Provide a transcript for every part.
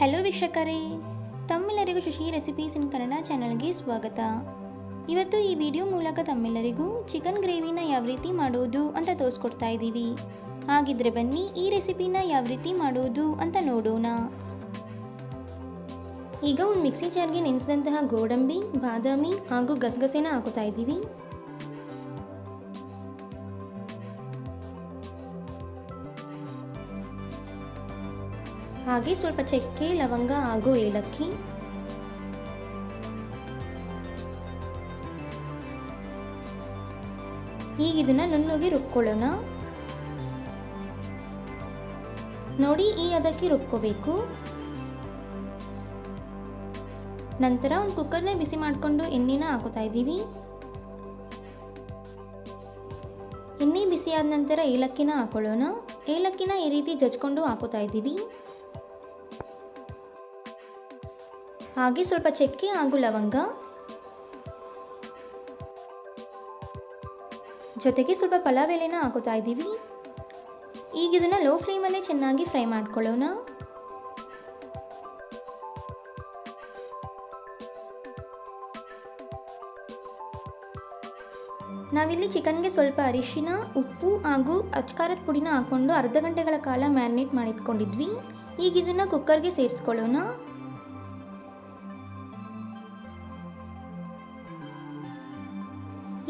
Hello ವೀಕ್ಷಕರೇ, ತಮ್ಮೆಲ್ಲರಿಗೂ Shashi recipes ಇನ್ ಕನ್ನಡ ಚಾನಲ್ಗೆ ಸ್ವಾಗತ. ಇವತ್ತು ಈ ವಿಡಿಯೋ ಮೂಲಕ ತಮ್ಮೆಲ್ಲರಿಗೂ ಚಿಕನ್ ಗ್ರೇವಿನ ಯಾವ ರೀತಿ ಮಾಡೋದು ಅಂತ ತೋರಿಸ್ಕೊಡ್ತಾ ಇದ್ದೀವಿ. ಹಾಗಿದ್ರೆ ಬನ್ನಿ ಈ ರೆಸಿಪಿನ ಯಾವ ರೀತಿ ಮಾಡೋದು ಅಂತ ನೋಡೋಣ. ಈಗ ಒಂದು ಮಿಕ್ಸಿ ಜಾರ್ಗೆ ನೆನೆಸಿದಂತಹ ಗೋಡಂಬಿ, ಬಾದಾಮಿ ಹಾಗೂ ಗಸಗಸೆನ ಹಾಕೋತಾ ಇದ್ದೀವಿ. ಹಾಗೆ ಸ್ವಲ್ಪ ಚಕ್ಕೆ, ಲವಂಗ ಹಾಗೂ ಏಲಕ್ಕಿ. ಈಗ ಇದನ್ನ ನುಣ್ಣಗೆ ರುಬ್ಕೊಳ್ಳೋಣ. ನೋಡಿ, ಈ ಅದಕ್ಕೆ ರುಬ್ಕೋಬೇಕು. ನಂತರ ಒಂದು ಕುಕ್ಕರ್ನ ಬಿಸಿ ಮಾಡಿಕೊಂಡು ಎಣ್ಣೆನ ಹಾಕೋತಾ ಇದ್ದೀವಿ. ಎಣ್ಣೆ ಬಿಸಿಯಾದ ನಂತರ ಏಲಕ್ಕಿನ ಹಾಕೊಳ್ಳೋಣ. ಏಲಕ್ಕಿನ ಈ ರೀತಿ ಜಜ್ಕೊಂಡು ಹಾಕೋತಾ ಇದ್ದೀವಿ. ಹಾಗೆ ಸ್ವಲ್ಪ ಚಕ್ಕೆ ಹಾಗೂ ಲವಂಗ. ಜೊತೆಗೆ ಸ್ವಲ್ಪ ಪಲಾವ್ ಎಲೆನ ಹಾಕೋತಾ ಇದ್ದೀವಿ. ಈಗ ಇದನ್ನ ಲೋ ಫ್ಲೇಮಲ್ಲೇ ಚೆನ್ನಾಗಿ ಫ್ರೈ ಮಾಡ್ಕೊಳ್ಳೋಣ. ನಾವಿಲ್ಲಿ ಚಿಕನ್ಗೆ ಸ್ವಲ್ಪ ಅರಿಶಿನ, ಉಪ್ಪು ಹಾಗೂ ಅಚ್ಕಾರದ ಪುಡಿನ ಹಾಕ್ಕೊಂಡು ಅರ್ಧ ಗಂಟೆಗಳ ಕಾಲ ಮ್ಯಾರಿನೇಟ್ ಮಾಡಿಟ್ಕೊಂಡಿದ್ವಿ. ಈಗ ಇದನ್ನು ಕುಕ್ಕರ್ಗೆ ಸೇರಿಸ್ಕೊಳ್ಳೋಣ.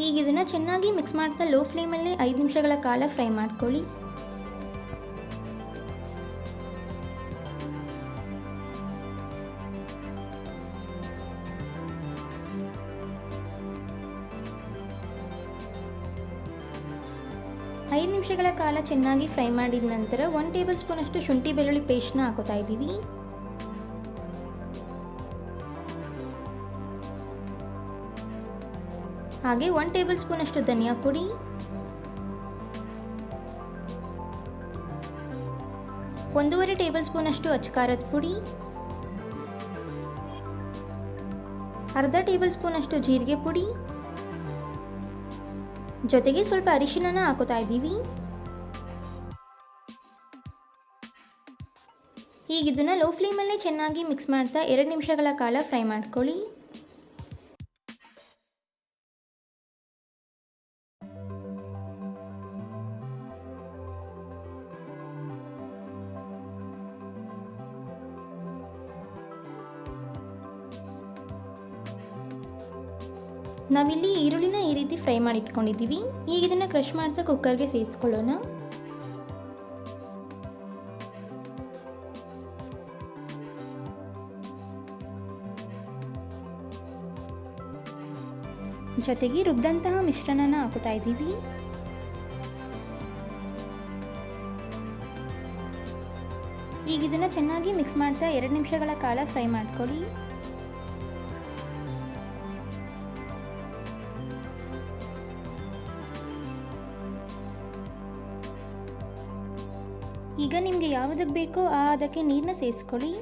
ಈಗ ಇದನ್ನು ಚೆನ್ನಾಗಿ ಮಿಕ್ಸ್ ಮಾಡ್ತಾ ಲೋ ಫ್ಲೇಮಲ್ಲಿ ಐದು ನಿಮಿಷಗಳ ಕಾಲ ಫ್ರೈ ಮಾಡ್ಕೊಳ್ಳಿ. ಐದು ನಿಮಿಷಗಳ ಕಾಲ ಚೆನ್ನಾಗಿ ಫ್ರೈ ಮಾಡಿದ ನಂತರ ಒನ್ ಟೇಬಲ್ ಸ್ಪೂನಷ್ಟು ಶುಂಠಿ ಬೆಳ್ಳುಳ್ಳಿ ಪೇಸ್ಟ್ನ ಹಾಕೋತಾ ಇದ್ದೀವಿ. ಹಾಗೆ ಒನ್ ಟೇಬಲ್ ಸ್ಪೂನ್ ಅಷ್ಟು ಧನಿಯಾ ಪುಡಿ. ಒಂದೂವರೆ ಟೇಬಲ್ ಸ್ಪೂನ್ ಅಷ್ಟು ಅಚ್ಕಾರದ ಪುಡಿ. ಅರ್ಧ ಟೇಬಲ್ ಸ್ಪೂನ್ ಅಷ್ಟು ಜೀರಿಗೆ ಪುಡಿ. ಜೊತೆಗೆ ಸ್ವಲ್ಪ ಅರಿಶಿನ ಹಾಕೋತಾ ಇದ್ದೀವಿ. ಈಗ ಇದನ್ನ ಲೋ ಫ್ಲೇಮಲ್ಲೇ ಚೆನ್ನಾಗಿ ಮಿಕ್ಸ್ ಮಾಡ್ತಾ ಎರಡು ನಿಮಿಷಗಳ ಕಾಲ ಫ್ರೈ ಮಾಡ್ಕೊಳ್ಳಿ. ನಾವಿಲ್ಲಿ ಈರುಳ್ಳಿನ ಈ ರೀತಿ ಫ್ರೈ ಮಾಡಿ ಇಟ್ಕೊಂಡಿದ್ದೀವಿ ಈಗ ಇದನ್ನು ಕ್ರಷ್ ಮಾಡ್ತಾ ಕುಕ್ಕರ್ಗೆ ಸೇರಿಸ್ಕೊಳ್ಳೋಣ. ಜೊತೆಗೆ ರುಬ್ಬಿದಂತಹ ಮಿಶ್ರಣನ ಹಾಕುತ್ತಾ ಇದ್ದೀವಿ. ಈಗ ಇದನ್ನು ಚೆನ್ನಾಗಿ ಮಿಕ್ಸ್ ಮಾಡ್ತಾ ಎರಡು ನಿಮಿಷಗಳ ಕಾಲ ಫ್ರೈ ಮಾಡ್ಕೊಳ್ಳಿ. ಈಗ ನಿಮಗೆ ಯಾವುದಕ್ಕೆ ಬೇಕೋ ಆ ಅದಕ್ಕೆ ನೀರನ್ನ ಸೇರಿಸ್ಕೊಳ್ಳಿ.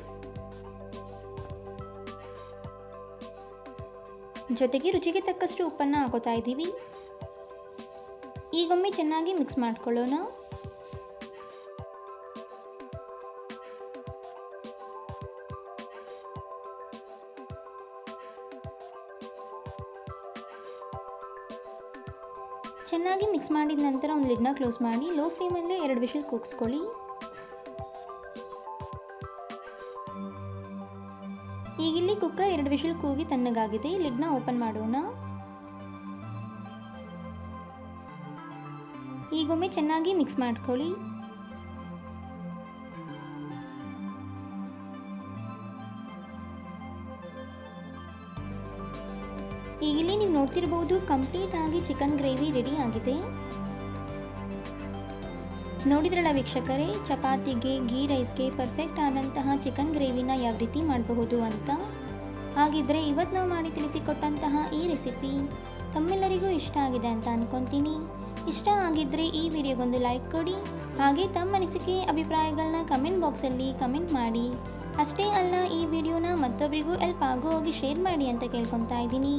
ಜೊತೆಗೆ ರುಚಿಗೆ ತಕ್ಕಷ್ಟು ಉಪ್ಪನ್ನು ಹಾಕೋತಾ ಇದ್ದೀವಿ. ಈಗೊಮ್ಮೆ ಚೆನ್ನಾಗಿ ಮಿಕ್ಸ್ ಮಾಡ್ಕೊಳ್ಳೋಣ. ಚೆನ್ನಾಗಿ ಮಿಕ್ಸ್ ಮಾಡಿದ ನಂತರ ಒಂದು ಲಿಡ್ನ ಕ್ಲೋಸ್ ಮಾಡಿ ಲೋ ಫ್ಲೇಮಲ್ಲೇ ಎರಡು ವಿಷಲ್ ಕೂಗಿಸ್ಕೊಳ್ಳಿ. ಈಗಿಲ್ಲಿ ಕುಕ್ಕರ್ ಎರಡು ವಿಷಲ್ ಕೂಗಿ ತಣ್ಣಗಾಗಿದೆ. ಲಿಡ್ನ ಓಪನ್ ಮಾಡೋಣ. ಈಗೊಮ್ಮೆ ಚೆನ್ನಾಗಿ ಮಿಕ್ಸ್ ಮಾಡ್ಕೊಳ್ಳಿ. ಈಗಿಲ್ಲಿ ನೀವು ನೋಡ್ತಿರ್ಬೋದು, ಕಂಪ್ಲೀಟ್ ಆಗಿ ಚಿಕನ್ ಗ್ರೇವಿ ರೆಡಿ ಆಗಿದೆ. ನೋಡಿದ್ರಲ್ಲ ವೀಕ್ಷಕರೇ, ಚಪಾತಿಗೆ ಗೀ ರೈಸ್ಗೆ ಪರ್ಫೆಕ್ಟ್ ಆದಂತಹ ಚಿಕನ್ ಗ್ರೇವಿನ ಯಾವ ರೀತಿ ಮಾಡಬಹುದು ಅಂತ? ಹಾಗಿದ್ರೆ ಇವತ್ತು ನಾವು ಮಾಡಿ ತಿಳಿಸಿಕೊಟ್ಟಂತಹ ಈ ರೆಸಿಪಿ ತಮ್ಮೆಲ್ಲರಿಗೂ ಇಷ್ಟ ಆಗಿದೆ ಅಂತ ಅನ್ಕೊತೀನಿ. ಇಷ್ಟ ಆಗಿದ್ದರೆ ಈ ವಿಡಿಯೋಗೊಂದು ಲೈಕ್ ಕೊಡಿ. ಹಾಗೆ ತಮ್ಮ ಅನಿಸಿಕೆ ಅಭಿಪ್ರಾಯಗಳನ್ನ ಕಮೆಂಟ್ ಬಾಕ್ಸಲ್ಲಿ ಕಮೆಂಟ್ ಮಾಡಿ. ಅಷ್ಟೇ ಅಲ್ಲ, ಈ ವಿಡಿಯೋನ ಮತ್ತೊಬ್ಬರಿಗೂ ಎಲ್ಪ್ ಆಗೋ ಹೋಗಿ ಶೇರ್ ಮಾಡಿ ಅಂತ ಕೇಳ್ಕೊತಾ ಇದ್ದೀನಿ.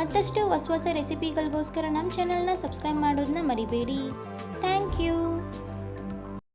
ಮತ್ತಷ್ಟು ಹೊಸ ಹೊಸ ರೆಸಿಪಿಗಳಿಗೋಸ್ಕರ ನಮ್ಮ ಚಾನಲ್ನ ಸಬ್ಸ್ಕ್ರೈಬ್ ಮಾಡೋದನ್ನ ಮರಿಬೇಡಿ. Thank you